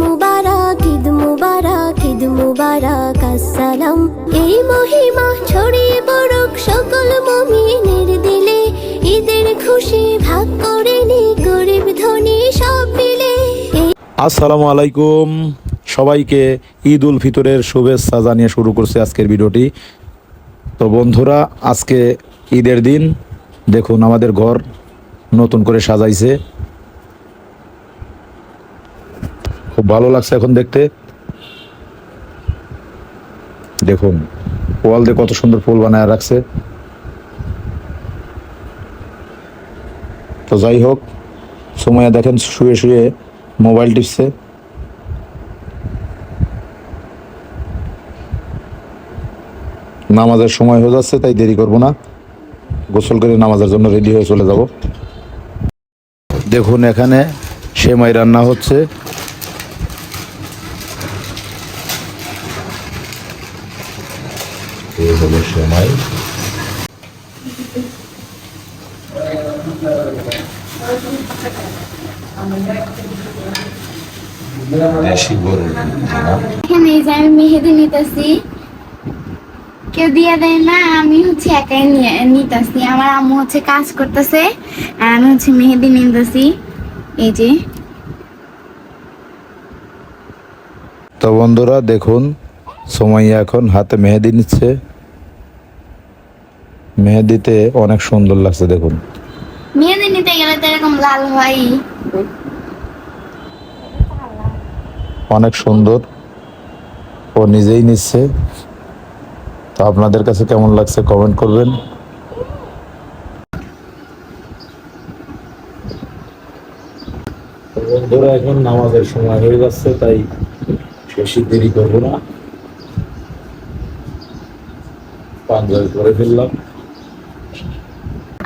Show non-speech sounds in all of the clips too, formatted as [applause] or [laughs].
মুবারক, ঈদ মুবারক ঈদ মুবারক, আসসালাম। এই মহিমা ছড়িয়ে পড়ুক সকল দিলে। ঈদের খুশি ভাগ করে নি, গরিব ধনী সব মিলে। আসসালামু আলাইকুম। সবাইকে ঈদ উল ফিতরের শুভেচ্ছা জানিয়ে শুরু করছে আজকের ভিডিওটি। তো বন্ধুরা, আজকে ঈদের দিন। দেখুন, আমাদের ঘর নতুন করে সাজাইছে। খুব ভালো লাগছে এখন দেখতে। দেখুন, ওয়াল দিয়ে কত সুন্দর ফুল বানায় রাখছে। তো যাই হোক, সময় দেখেন শুয়ে শুয়ে মোবাইল টিপছে। নামাজের সময় হয়ে যাচ্ছে, তাই দেরি করব না। গোসল করে নামাজের জন্য রেডি হয়ে চলে যাব। দেখুন এখানে সেমাই রান্না হচ্ছে। এই হলো সেমাই দেশি গরুর না। এখানে এই যে আমি মেহেদি নিতেছি। কেউ দিয়ে দেয় না আমি হচ্ছে একাই নিয়ে নিতেছি। আমার আম্মু হচ্ছে কাজ করতেছে আর আমি হচ্ছে মেহেদি নিতেছি। এই যে। তো বন্ধুরা দেখুন সময় এখন হাতে মেহেদি নিচ্ছে। মেহেদিতে অনেক সুন্দর লাগছে দেখুন। মেহেদি নিতে গেলে তো এরকম লাল হয়। অনেক সুন্দর। ও নিজেই নিচ্ছে। তো আপনাদের কাছে কেমন লাগছে কমেন্ট করবেন। বন্ধুরা এখন নামাজের সময় হয়ে যাচ্ছে তাই বেশি দেরি করব না। পাঞ্জাবি করে ফেললাম।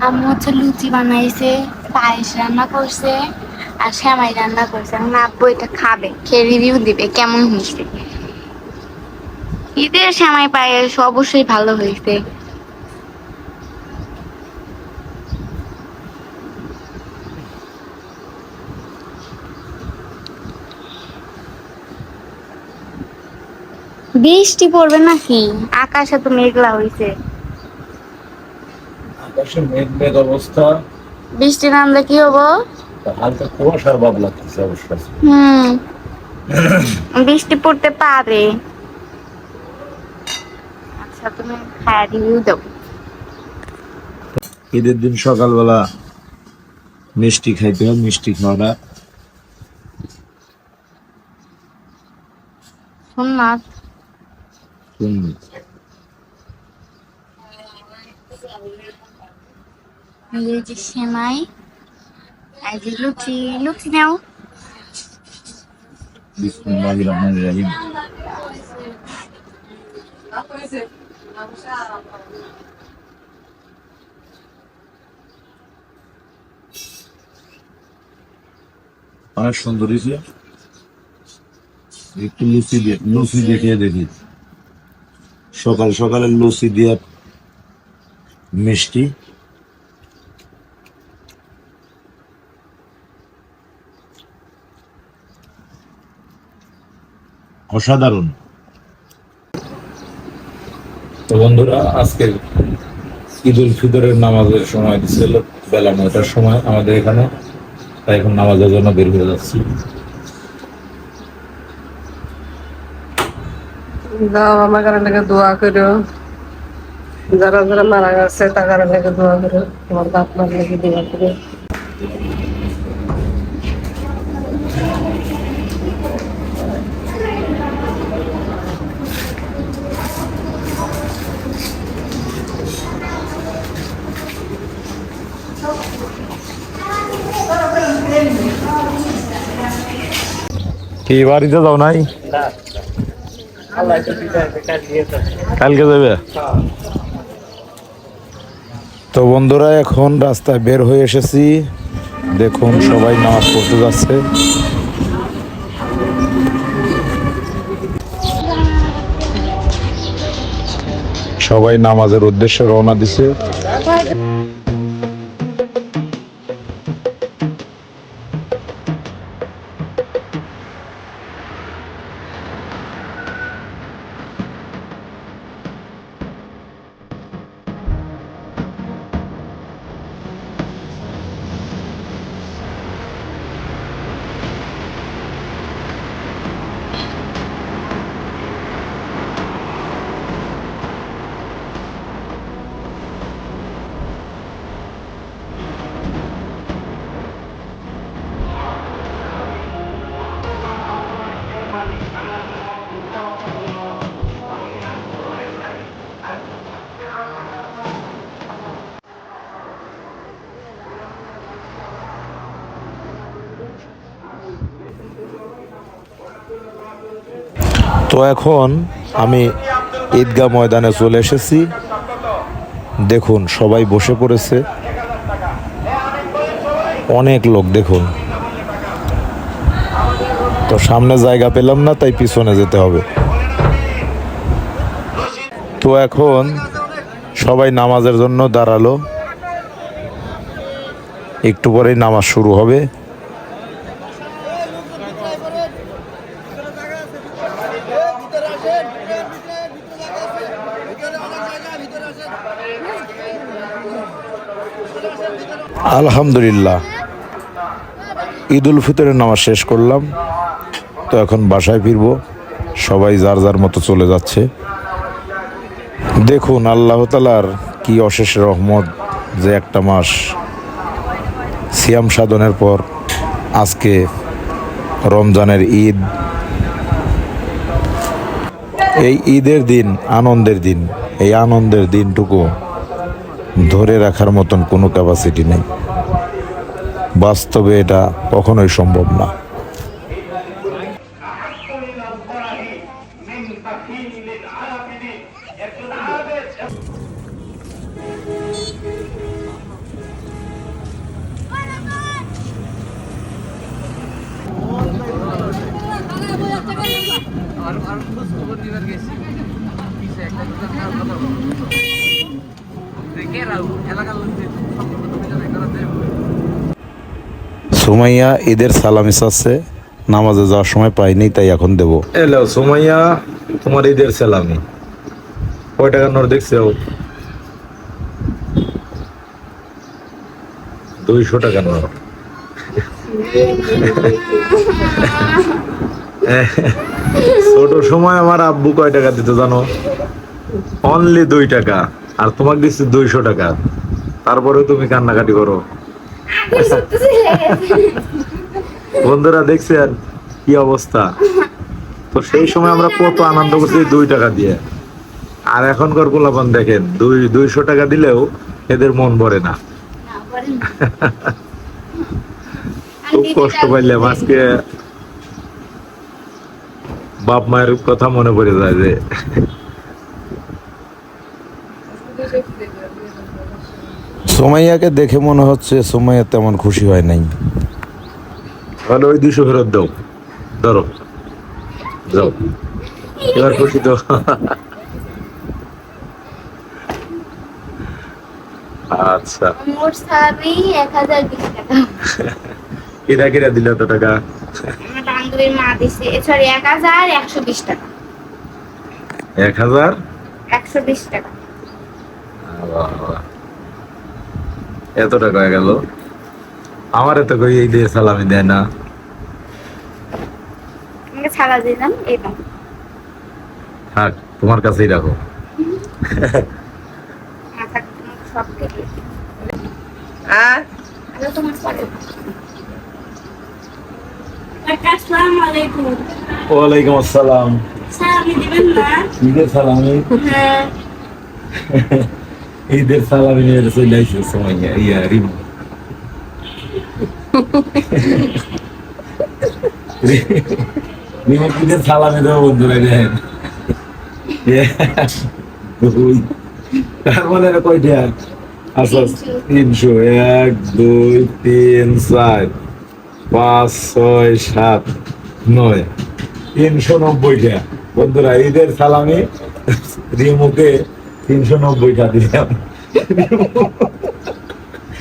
আম্মু হচ্ছে লুচি বানাইছে, পায়েস রান্না করছে আর শ্যামাই রান্না করছে। এখন আব্বু এটা খাবে, খেয়ে রিভিউ দিবে, কেমন হয়েছে? ঈদের শ্যামাই পায়েস অবশ্যই ভালো হয়েছে। বৃষ্টি পড়বে নাকি? আকাশে তো মেঘলা হয়েছে। আকাশে মেঘ মেঘ অবস্থা। বৃষ্টি নামলে কি হব? হালকা কুয়াশার ভাব লাগতেছে অবশ্যই হুম। বৃষ্টি পড়তে পারে। আচ্ছা তুমি হ্যাঁ রিভিউ দাও ঈদের দিন সকালবেলা মিষ্টি খাইতে হয় মিষ্টি খাওয়াটা। শোন না। এই যে লুচি লুচি নাও বিসমিল্লাহির অনেক সুন্দর হয়েছে। একটু লুচি দিয়ে লুচি দেখিয়ে দেখি। সকাল সকালে লুচি দিয়ে মিষ্টি। অসাধারণ। তো বন্ধুরা আজকে ঈদ উল ফিতরের নামাজের সময় ছিল বেলা নয়টার সময় আমাদের এখানে। তাই এখন নামাজের জন্য বের হয়ে যাচ্ছি। দাও আমার কারণে দোয়া করো। যারা যারা মারা গেছে তার কারণে দোয়া করো। তোমার বাপ মার লেগে দোয়া করো। কি বাড়িতে যাও নাই? কালকে যাবে? তো বন্ধুরা, এখন রাস্তায় বের হয়ে এসেছি। দেখুন, সবাই নামাজ পড়তে যাচ্ছে। সবাই নামাজের উদ্দেশ্যে রওনা দিছে। এখন আমি ঈদগাহ ময়দানে চলে এসেছি। দেখুন, সবাই বসে পড়েছে। অনেক লোক, দেখুন। তো সামনে জায়গা পেলাম না, তাই পিছনে যেতে হবে। তো এখন সবাই নামাজের জন্য দাঁড়াল। একটু পরেই নামাজ শুরু হবে। আলহামদুলিল্লাহ। ঈদ উল ফিতরের নামাজ শেষ করলাম। তো এখন বাসায় ফিরবো। সবাই যার যার মতো চলে যাচ্ছে। দেখুন, আল্লাহ তালার কি অশেষ রহমত যে একটা মাস সিয়াম সাধনের পর আজকে রমজানের ঈদ। এই ঈদের দিন, আনন্দের দিন, এই আনন্দের দিনটুকু ধরে রাখার মতন কোনো ক্যাপাসিটি নেই। বাস্তবে এটা কখনোই সম্ভব না। সুমাইয়া ঈদের সালামি চাচ্ছে, নামাজে যাওয়ার সময় পাইনি, তাই এখন দেবো। এলো, সুমাইয়া, তোমার ঈদের সালামি। কয় টাকার নোট দেখছ দুইশো টাকার নোট। ছোট সময় আমার আব্বু কয় টাকা দিতে জানো? অনলি দুই টাকা। আর তোমাকে দিচ্ছে দুইশো টাকা। তারপরেও তুমি কান্নাকাটি করো। বন্ধুরা দেখছেন কি অবস্থা? তো সেই সময় আমরা কত আনন্দ করছি দুই টাকা দিয়ে। আর এখনকার গোলাপান দেখেন, দুই, দুইশো টাকা দিলেও এদের মন ভরে না। খুব কষ্ট পাইলাম আজকে। বাপ মায়ের কথা মনে পড়ে যায় যে সোমাইয়াকে দেখে মনে হচ্ছে সোমাইয়া তেমন খুশি হয় নাই। তাহলে ওই দুশো ফেরত দাও। ধরো। যাও। এবার খুশি তো। আচ্ছা। মোট হাজার বিশ টাকা। কিরা কিরা দিল এত টাকা? আমার বান্ধবীর মা দিছে। সরি এক হাজার একশো বিশ টাকা। এক হাজার? একশো বিশ টাকা। বাহ, বাহ। এত টাকা হয়ে গেল। আমার এত কই এই দিয়ে সালামি দেয় না। ছাড়া দিলাম এই দাম থাক তোমার কাছেই রাখো। তোমাকে সব থেকে আর তোমার পরে। আলাইকুম ওয়ালাইকুম আসসালাম। সালামি দিবেন না? ঈদের সালামি? হ্যাঁ। [laughs] ঈদের সালামি নিয়ে চলে আইসে সময় ইয়া, রিম। রিম ঈদের সালামি দেবো বন্ধুরা দেখেন। তার মানে কয়টা? আচ্ছা তিনশো। এক, দুই, তিন, চার, পাঁচ, ছয়, সাত, নয়। তিনশো নব্বইটা। বন্ধুরা ঈদের সালামি রিমুকে তিনশো নব্বইটা দিলাম।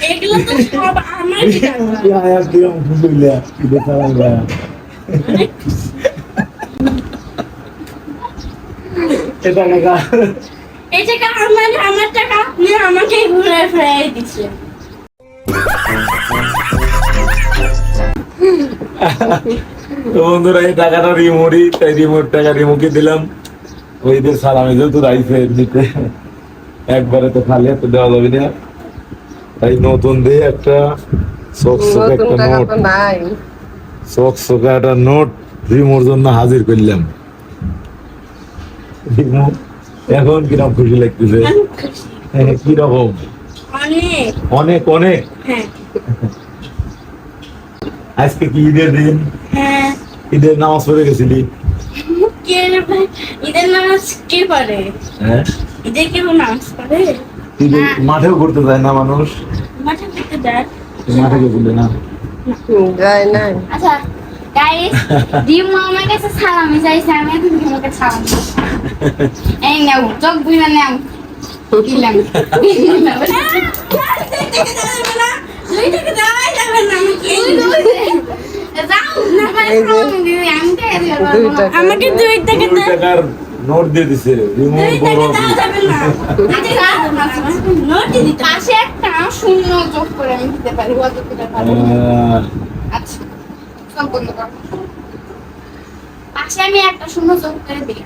এগুলো তো সব আমার টাকা Ya, ya, দিলাম বুঝলা ঈদের সালামি এটা কাকা এই টাকা আমার আমার টাকা নিয়ে আমাকে ঘুরে ফিরাই দিচ্ছে। তো বন্ধুরা এই টাকাটা রিমোরই তাই রিমোট টাকা রিমোকে দিলাম। ওইদের সালামে যেহেতু রাইফে নিতে একবারে তো খালি হাতে দেওয়া যাবে না তাই নতুন দিয়ে একটা চকচকে নতুন একটা নোট নাই। চকচকে একটা নোট রিমোর জন্য হাজির করলাম। রিমো এখন কীরকম খুশি লাগতেছে? খুশি। হ্যাঁ, কীরকম? অনেক অনেক? হ্যাঁ। আজকে কি ঈদের দিন? হ্যাঁ। ঈদের নামাজ পড়ে গেছিলি? ঈদের ঈদের নামাজ কে পড়ে? হ্যাঁ? ঈদের কেউ নামাজ পড়ে? ঈদে মাঠেও করতে যায় না মানুষ? মাঠে করতে যায়। মাঠে কেউ বললে না? যায় নাই। আচ্ছা গাইস ডিমু আমার কাছে সালামি চাইছে আমি এখন ডিমুর কাছে সালাম। এই নাও চোখ বুঝে নাও। দিলাম [laughs] দুই দেওয়াই যাবে না আমি দুই টাকা দুই টাকার নোট দিয়ে দিছে রিমোট বড়। পাশে একটা শূন্য যোগ করে আমি দিতে পারি অত দিতে আচ্ছা সব বন্ধ কর। পাশে আমি একটা শূন্য যোগ করে দিই।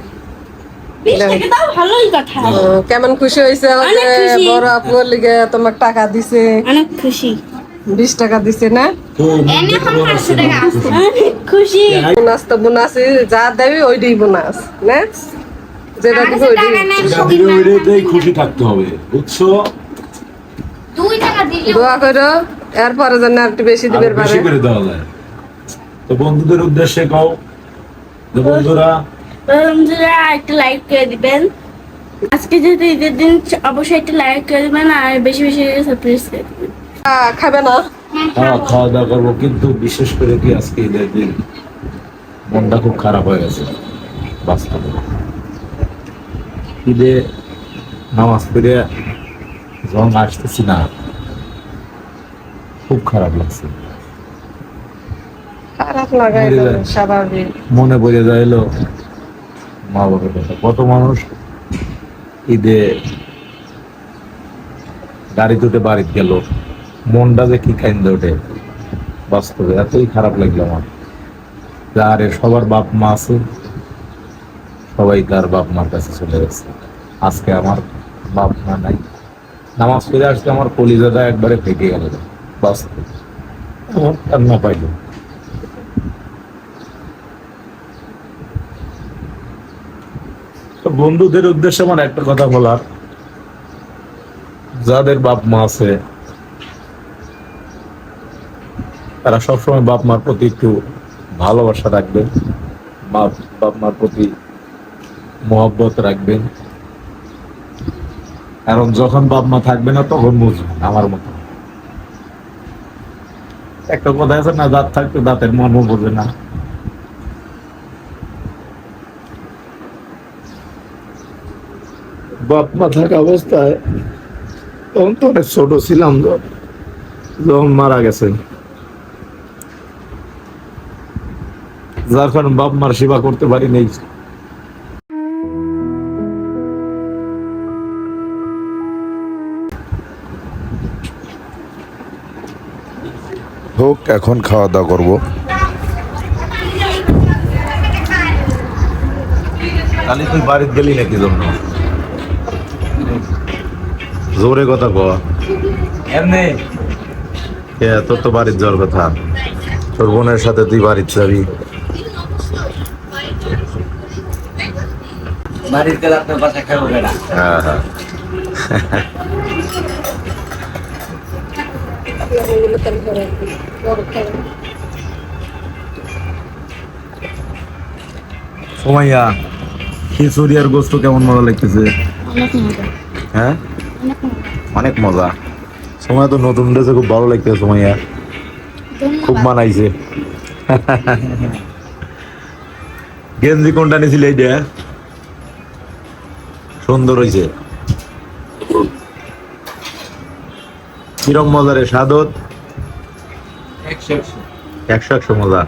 বিশ থেকে দাও ভালোই কথা। ও, কেমন খুশি হয়েছে আমাদের বড় আপুর লিগে তোমার টাকা দিছে। অনেক খুশি। বিশ টাকা দিছে না? এনে এখন পাঁচশো টাকা আছে। খুশি। বোনাস তো বোনাস যা দেবে ওইটাই বোনাস না? যেটা দিবে ওইটাই। খুশি থাকতে হবে বুঝছ? দুই টাকা দিলে দোয়া করো এরপরে যেন আর একটু বেশি আরও দিবে পারে। বেশি করে দেওয়া যায়। তো বন্ধুদের উদ্দেশ্যে কও যে বন্ধুরা। বন্ধুরা একটা লাইক করে দিবেন। আজকে যেহেতু ঈদের দিন অবশ্যই একটা লাইক করে দিবেন আর বেশি বেশি সারপ্রাইজ করে দিবেন। খাবে না? খাওয়া খাওয়া দাওয়া করব কিন্তু বিশেষ করে কি আজকে ঈদের দিন? মনটা খুব খারাপ হয়ে গেছে বাস্তবে। ঈদে নামাজ পড়ে যখন আসতেছি না। খুব খারাপ লাগছে। মনে পড়ে যাইলো মা বাবার কথা। কত মানুষ ঈদে গাড়ি তুটে বাড়িতে গেল। মনটা যে কি কাইন্দে ওঠে, বাস্তবে এতই খারাপ লাগল আমার। আরে সবার বাপ মা আছে, সবাই তার বাপ মার কাছে চলে গেছে। আজকে আমার বাপ মা নাই। নামাজ পড়ে আসতে আমার কলিজাদা একবারে ফেটে গেল, বাস্তবে। কান্না পাইলো। বন্ধুদের উদ্দেশ্যে আমার একটা কথা বলার। যাদের বাপ মা আছে তারা সবসময় বাপ মার প্রতি একটু ভালোবাসা রাখবেন। বাপ বাপ মার প্রতি মহব্বত রাখবেন। কারণ যখন বাপ মা থাকবে না, তখন বুঝবেন আমার মতো। একটা কথা আছে না, দাঁত থাকতে দাঁতের মর্ম বোঝে না। বাপ মা থাকা অবস্থায় তখন তো অনেক ছোট ছিলাম যখন। মারা গেছে যার কারণ বাপ মার সেবা করতে পারি নেই। হোক এখন খাওয়া দাওয়া করব। কালি তুই বাড়িতে গেলি নাকি জন্য? জোরে কথা এমনি। তোর তো বাড়ির যাওয়ার কথা। তোর বোনের সাথে তুই বাড়ির যাবি। বাড়ির আপনার বেড়া হ্যাঁ হ্যাঁ। হ্যাঁ? অনেক মজা। সময় তো নতুন ড্রেসে খুব ভালো লাগতেছে সোমাইয়া। খুব মানাইছে। গেঞ্জি কোনটা নিয়েছিলে এইটা? সুন্দর হয়েছে কিরম মজা রে সাদত একশো একশো মজা।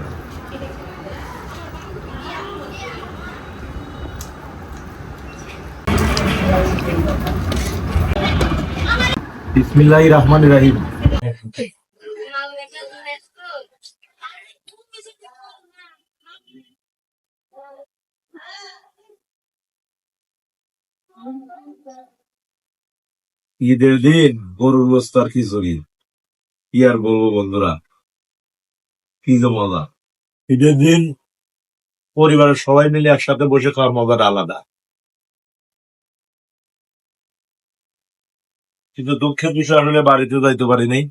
বিসমিল্লাহির রহমানির রহিম। ঈদের দিন গরুর গোস্ত আর খিচুড়ি। কি আর বলব বন্ধুরা? কি যে মজা। ঈদের দিন পরিবারের সবাই মিলে একসাথে বসে খাওয়ার মজাটা আলাদা। কিন্তু দুঃখের বিষয় আসলে বাড়িতে যাইতে পারি নাই।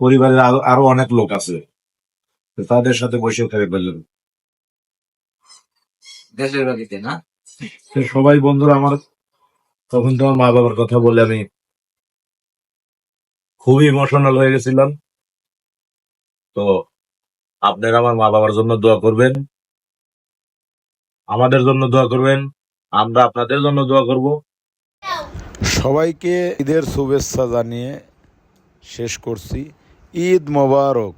পরিবারের আরও অনেক লোক আছে। তাদের সাথে বসে খেতে পারলাম। দেশের বাড়িতে না? সবাই বন্ধুরা আমার, তখন তোমার মা বাবার কথা বলে আমি খুবই ইমোশনাল হয়ে গেছিলাম। তো আপনারা আমার মা বাবার জন্য দোয়া করবেন। আমাদের জন্য দোয়া করবেন। আমরা আপনাদের জন্য দোয়া করব। সবাইকে ঈদের শুভেচ্ছা জানিয়ে শেষ করছি। ঈদ মোবারক।